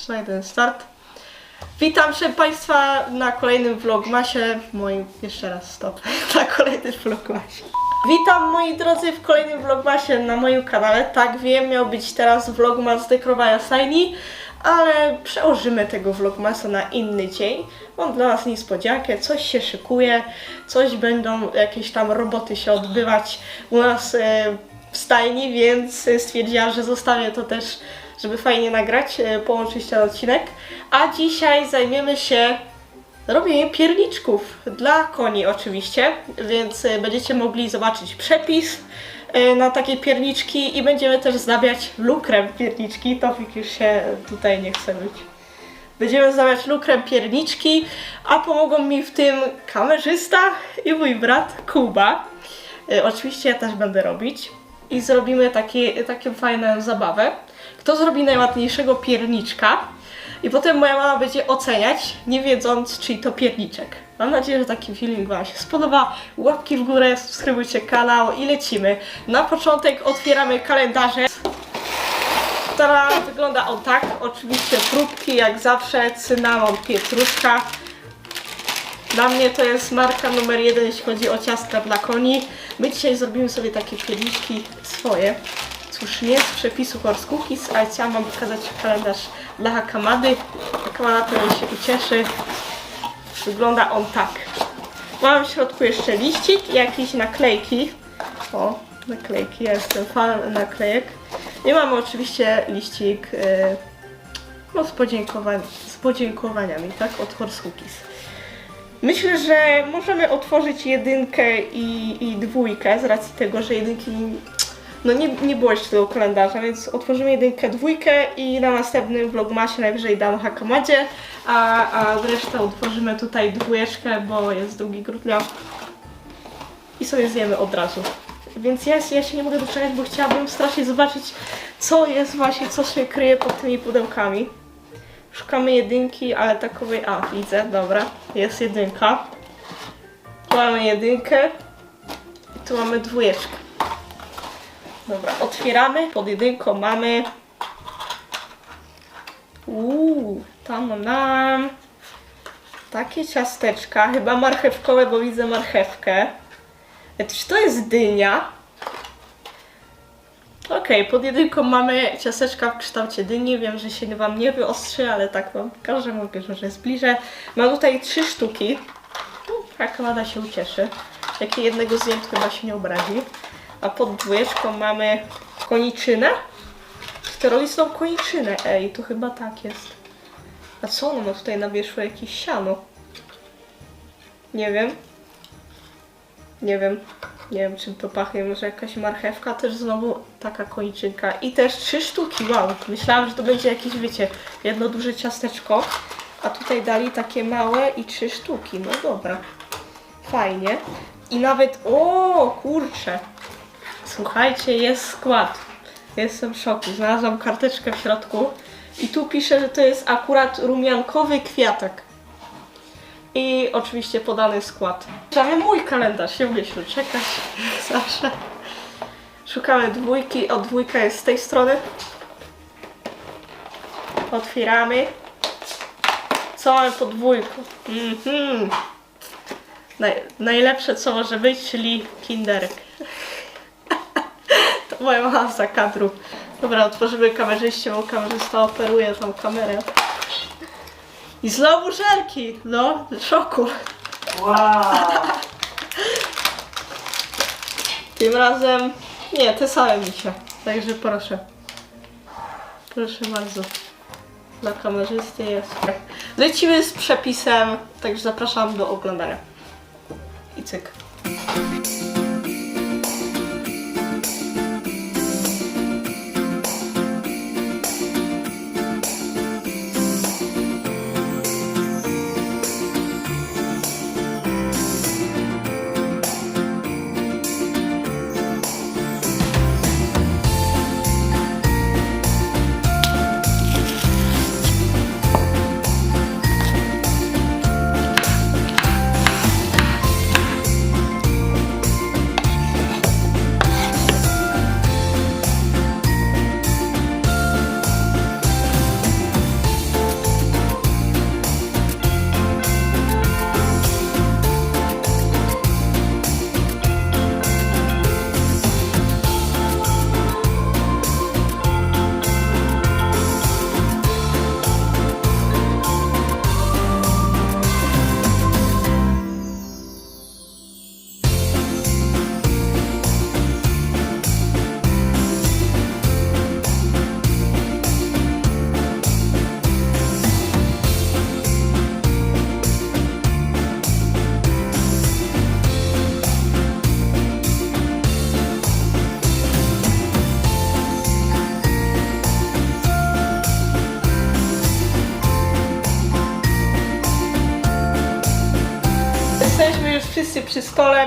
3, 1, start. Witam proszę Państwa na kolejnym vlogmasie, moim, jeszcze raz stop, na kolejnym vlogmasie. Witam moi drodzy w kolejnym vlogmasie na moim kanale. Tak wiem, miał być teraz vlogmas dekorowania stajni, ale przełożymy tego vlogmasa na inny dzień. Mam dla Was niespodziankę, coś się szykuje, coś będą jakieś tam roboty się odbywać u nas e, w stajni, więc stwierdziłam, że zostawię to też, żeby fajnie nagrać, e, połączyć ten odcinek. A dzisiaj zajmiemy się robieniem pierniczków dla koni oczywiście, więc e, będziecie mogli zobaczyć przepis e, na takie pierniczki i będziemy też zdabiać lukrem pierniczki. Tofik już się tutaj nie chce być. Będziemy zdabiać lukrem pierniczki, a pomogą mi w tym kamerzysta i mój brat Kuba. Oczywiście ja też będę robić. I zrobimy takie, taką fajną zabawę. Kto zrobi najładniejszego pierniczka? I potem moja mama będzie oceniać, nie wiedząc, czyj to pierniczek. Mam nadzieję, że taki filmik Wam się spodoba. Łapki w górę, subskrybujcie kanał i lecimy. Na początek otwieramy kalendarze. Teraz wygląda on tak. Oczywiście próbki, jak zawsze, cynamon, pietruszka. Dla mnie to jest marka numer jeden, jeśli chodzi o ciastka dla koni. My dzisiaj zrobimy sobie takie pierniczki swoje. Cóż, nie z przepisu Horse Cookies, ale chciałam Wam pokazać kalendarz dla Hakamady. Hakamada pewnie się ucieszy. Wygląda on tak. Mam w środku jeszcze liścik i jakieś naklejki. O, naklejki, ja jestem fanem naklejek. I mamy oczywiście liścik e, no, z, z podziękowaniami, tak, od Horse Cookies. Myślę, że możemy otworzyć jedynkę i, i dwójkę z racji tego, że jedynki no nie, nie było jeszcze tego kalendarza, więc otworzymy jedynkę, dwójkę i na następnym vlogmasie najwyżej dam Hakamadzie, a, a resztę otworzymy tutaj dwójeczkę, bo jest 2 grudnia i sobie zjemy od razu. Więc ja, ja się nie mogę doczekać, bo chciałabym strasznie zobaczyć, co jest właśnie, co się kryje pod tymi pudełkami. Szukamy jedynki, ale takowej... A, widzę, dobra. Jest jedynka. Tu mamy jedynkę. I tu mamy dwójeczkę. Dobra, otwieramy. Pod jedynką mamy... Uuu, tam nam... Takie ciasteczka, chyba marchewkowe, bo widzę marchewkę. E, Czy to jest dynia? Okej, pod jedynką mamy ciasteczka w kształcie dyni. Wiem, że się wam nie wyostrzy, ale tak wam pokażę, mogę, że jest bliżej. Mam tutaj trzy sztuki. Hakamada się ucieszy. Jak jednego zjem, chyba się nie obrazi. A pod dwójeczką mamy koniczynę. Czterolistną koniczynę. Ej, to chyba tak jest. A co ono ma tutaj na wierzchu? Jakieś siano. Nie wiem. Nie wiem. Nie wiem, czym to pachnie. Może jakaś marchewka, też znowu taka koniczynka. I też trzy sztuki, wow. Myślałam, że to będzie jakieś, wiecie, jedno duże ciasteczko. A tutaj dali takie małe i trzy sztuki. No dobra. Fajnie. I nawet, o kurczę. Słuchajcie, jest skład. Jestem w szoku. Znalazłam karteczkę w środku. I tu pisze, że to jest akurat rumiankowy kwiatek. I oczywiście podany skład. Mamy mój kalendarz, się myślę, czekać jak zawsze. Szukamy dwójki, o dwójka jest z tej strony. Otwieramy. Co mamy pod dwójką? Mhm. Naj, najlepsze co może być, czyli kinderek. Moja za kadru. Dobra, otworzymy kamerzyście, bo kamerzysta operuje tą kamerę. I znowu żelki! No, szoku. Wow! Tym razem nie, te same misie. Także proszę. Proszę bardzo. Dla kamerzysty jest. Lecimy z przepisem, także zapraszam do oglądania. I cyk.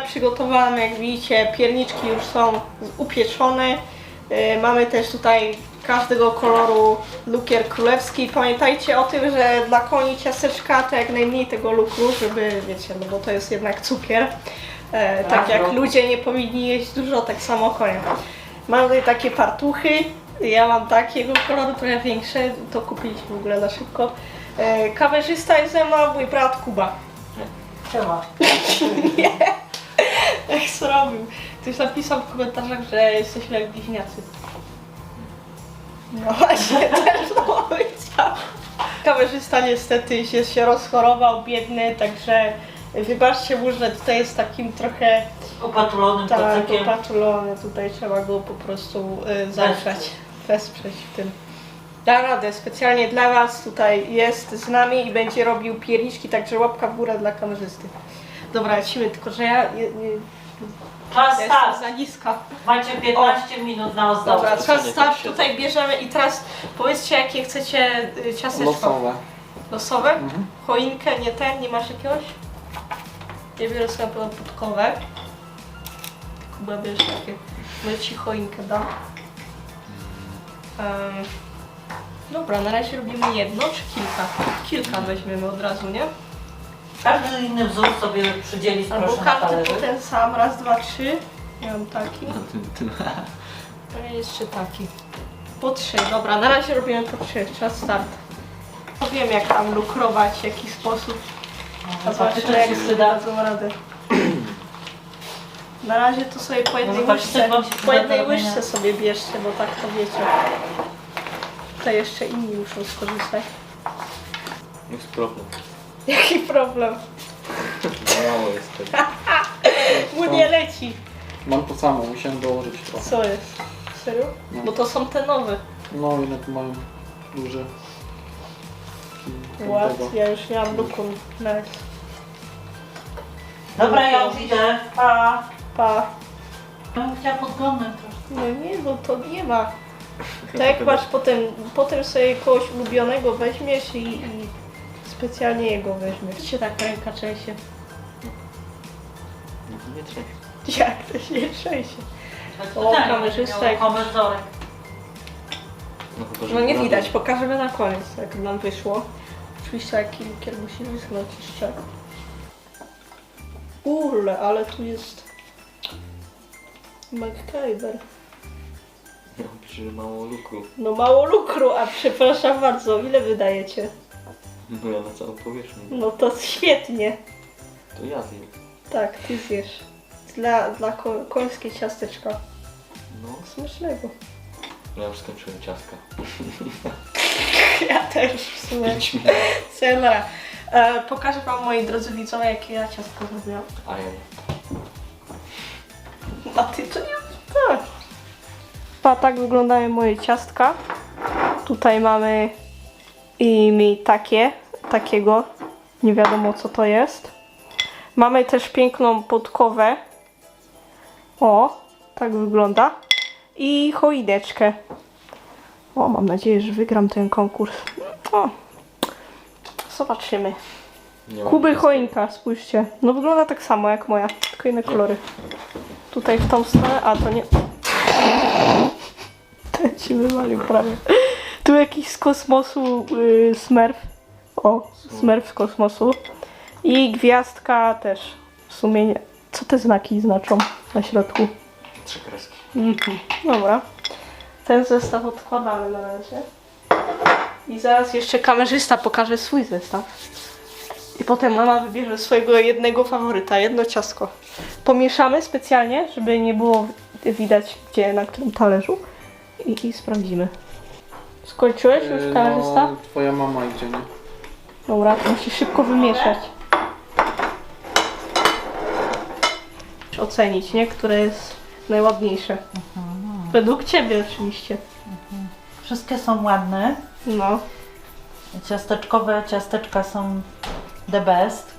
Przy stole, przygotowałam jak widzicie, pierniczki już są upieczone. E, Mamy też tutaj każdego koloru lukier królewski. Pamiętajcie o tym, że dla koni ciasteczka to jak najmniej tego lukru, żeby, wiecie, no bo to jest jednak cukier. E, tak jak Brawo. ludzie nie powinni jeść dużo, tak samo konie. Mam tutaj takie fartuchy. Ja mam takiego koloru, trochę większe. To kupiliśmy w ogóle na szybko. E, kamerzysta jest ze mną, mój brat Kuba. Siema. Jak zrobił? Ktoś napisał w komentarzach, że jesteśmy jak bliźniacy. No właśnie, też to powiedział. Kamerzysta niestety się, się rozchorował, biedny, także wybaczcie mu, że tutaj jest takim trochę Opatulonym tak kocykiem. opatulony. Tutaj trzeba go po prostu y, wesprzeć w tym. Da radę, specjalnie dla Was tutaj jest z nami i będzie robił pierniczki, także łapka w górę dla kamerzysty. Dobra, lecimy, tylko że ja, ja, ja Czas jestem start. za niska. Macie 15 minut na ozdobę. Dobra, czas specjalnie start tak tutaj bierzemy i teraz powiedzcie jakie chcecie y, ciasteczko. Losowe. Losowe? Mhm. Choinkę, nie ten, nie masz jakiegoś? Ja biorę sobie podkowę. Kuba bierz takie, ja ci choinkę dam. Em, dobra, na razie robimy jedno czy kilka? Kilka weźmiemy od razu, nie? Każdy inny wzór sobie przydzielić Albo proszę na każdy talerzyk. po ten sam, raz, dwa, trzy. Ja mam taki. A ja jeszcze taki. Po trzy, dobra, na razie robimy po trzy, czas start. No Wiem jak tam lukrować, w jaki sposób. No, zobaczymy faktycznie jak się sobie przyda. dadzą radę. Na razie to sobie po jednej zobaczcie, łyżce, wam się po przyda jednej do robienia. łyżce sobie bierzcie, bo tak to wiecie. Tutaj jeszcze inni muszą skorzystać. Jest problem. Jaki problem? Za mało jest tego. Mu nie leci. Mam to samo, musiałem dołożyć trochę. Co jest? Serio? No. Bo to są te nowe. No jednak mają duże. Ład, ja już miałam lukun. Nice. Dobra, ja już idę. Pa. Pa. Ja bym chciała podglądać troszkę. No nie, bo to nie ma. Tak jak masz potem, potem sobie kogoś ulubionego weźmiesz i, i specjalnie jego weźmiesz. Czy się tak ręka trzęsie? Nie trzeba. Jak to się nie trzęsie? O, Tak, kamerzysta jak- ruchomy wzorek. No, chyba, że No nie widać, pokażemy na koniec jak nam wyszło. Oczywiście jaki lukier musi wyschnąć jeszcze. Urle, ale tu jest MacGyver. Ja że mało lukru. No mało lukru, a przepraszam bardzo, ile wydajecie? No ja na całą powierzchnię. No to świetnie. To ja zjem. Tak, ty zjesz. Dla, dla ko końskie ciasteczka. No, Smacznego. ja już skończyłem ciastka. Ja też w sumie. 5 minut. Senora. E, pokażę wam moi drodzy widzowie, jakie ja ciastko zrobiłam. A ja A ty to nie... Tak. Pa, tak wyglądają moje ciastka. Tutaj mamy i mi takie, takiego. Nie wiadomo co to jest. Mamy też piękną podkowę. O, tak wygląda. I choineczkę. O, mam nadzieję, że wygram ten konkurs. O, zobaczymy. nie Kuby choinka, spójrzcie. No wygląda tak samo jak moja, tylko inne kolory. Tutaj w tą stronę, a to nie. Ten ci wywalił prawie. Tu jakiś z kosmosu yy, smurf. O, smurf z kosmosu. I gwiazdka też. W sumie nie. Co te znaki znaczą na środku? Trzy kreski. Mhm. Dobra. Ten zestaw odkładamy na razie. I zaraz jeszcze kamerzysta pokaże swój zestaw. I potem mama wybierze swojego jednego faworyta, jedno ciastko. Pomieszamy specjalnie, żeby nie było widać gdzie, na którym talerzu. I, i sprawdzimy. Skończyłeś Yy, już kamerzysta? No, twoja mama idzie, nie? Dobra, to musisz szybko wymieszać. Ocenić, nie? Które jest najładniejsze. Według ciebie oczywiście. Wszystkie są ładne. No. Ciasteczkowe ciasteczka są the best.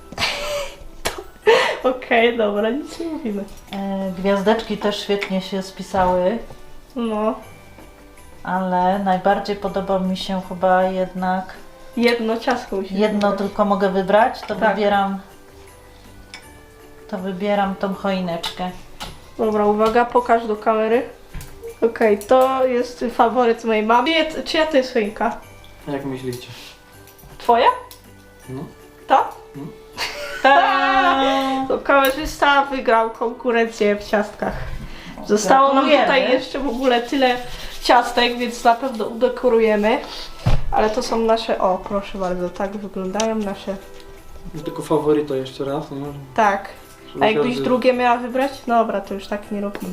Okej, dobra, nic nie mówimy. E, Gwiazdeczki też świetnie się spisały, No. Ale najbardziej podoba mi się chyba jednak Jedno ciastko musi jedno tylko mogę wybrać, to Tak. wybieram to wybieram tą choineczkę. Dobra, uwaga, pokaż do kamery. Okej, to jest faworyt mojej mamy. Czyja- Czyja to jest choinka? Jak myślicie? Twoja? No. Ta? Mm. To kamerzysta wygrał konkurencję w ciastkach. Zostało nam Gratulujemy. tutaj jeszcze w ogóle tyle ciastek, więc na pewno udekorujemy. Ale to są nasze, o proszę bardzo, tak wyglądają nasze. No Tylko faworyta jeszcze raz, nie? Tak. Żeby A jakbyś drugie miała wybrać? Dobra, to już tak nie robimy.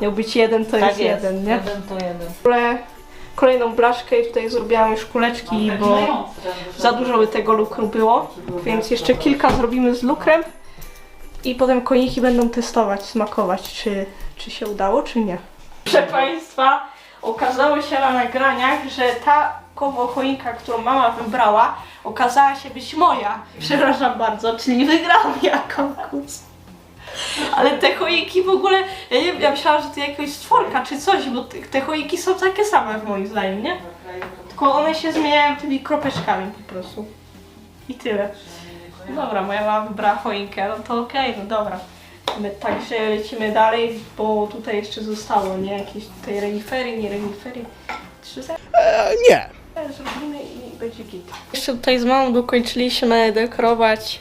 Miał być jeden, to jest, jeden, nie? Jeden to jeden. W ogóle kolejną blaszkę i tutaj zrobiłam już kuleczki, bo za dużo by tego lukru było. Więc jeszcze kilka zrobimy z lukrem i potem koniki będą testować, smakować, czy, czy się udało, czy nie. Proszę Państwa, okazało się na nagraniach, że ta koło choinka, którą mama wybrała, okazała się być moja. Przepraszam bardzo, czyli wygrałam ja konkurs. Ale te choinki w ogóle, ja nie wiem, ja myślałam, że to jakaś stworka czy coś, bo te, choinki są takie same w moim zdaniem, nie? Tylko one się zmieniają tymi kropeczkami po prostu. I tyle. Dobra, moja mama wybrała choinkę, no to okej, no dobra. My także lecimy dalej, bo tutaj jeszcze zostało, nie? Jakieś tutaj renifery, nie renifery. Trzy zero. nie. Zrobimy i będzie git. Jeszcze tutaj z mamą dokończyliśmy dekorować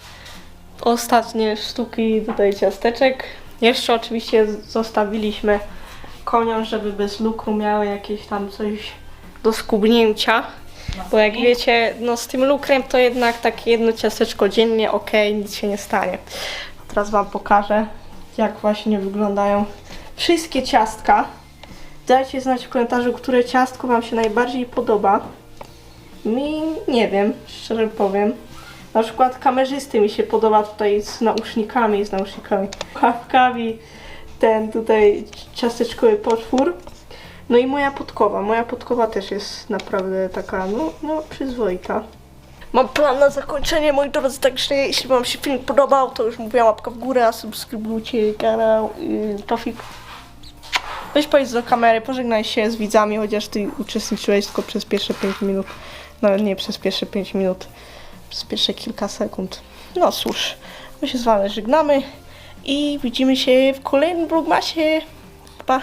ostatnie sztuki tutaj ciasteczek. Jeszcze oczywiście zostawiliśmy koniom, żeby bez lukru miały jakieś tam coś do skubnięcia. Bo jak wiecie, no z tym lukrem to jednak takie jedno ciasteczko dziennie, ok, nic się nie stanie. Teraz wam pokażę, jak właśnie wyglądają wszystkie ciastka. Dajcie znać w komentarzu, które ciastko wam się najbardziej podoba. Mi nie wiem, szczerze powiem. Na przykład kamerzysty mi się podoba tutaj z nausznikami, z nausznikami, ławkami, ten tutaj ciasteczkowy potwór. No i moja podkowa. Moja podkowa też jest naprawdę taka, no, no przyzwoita. Mam plan na zakończenie, moi drodzy, także jeśli wam się film podobał, to już mówiłam łapka w górę, a subskrybujcie kanał yy, Tofik. Weź powiedz do kamery, pożegnaj się z widzami, chociaż ty uczestniczyłeś tylko przez pierwsze 5 minut. Nawet nie przez pierwsze 5 minut, przez pierwsze kilka sekund. No cóż, my się z wami żegnamy i widzimy się w kolejnym vlogmasie. Pa!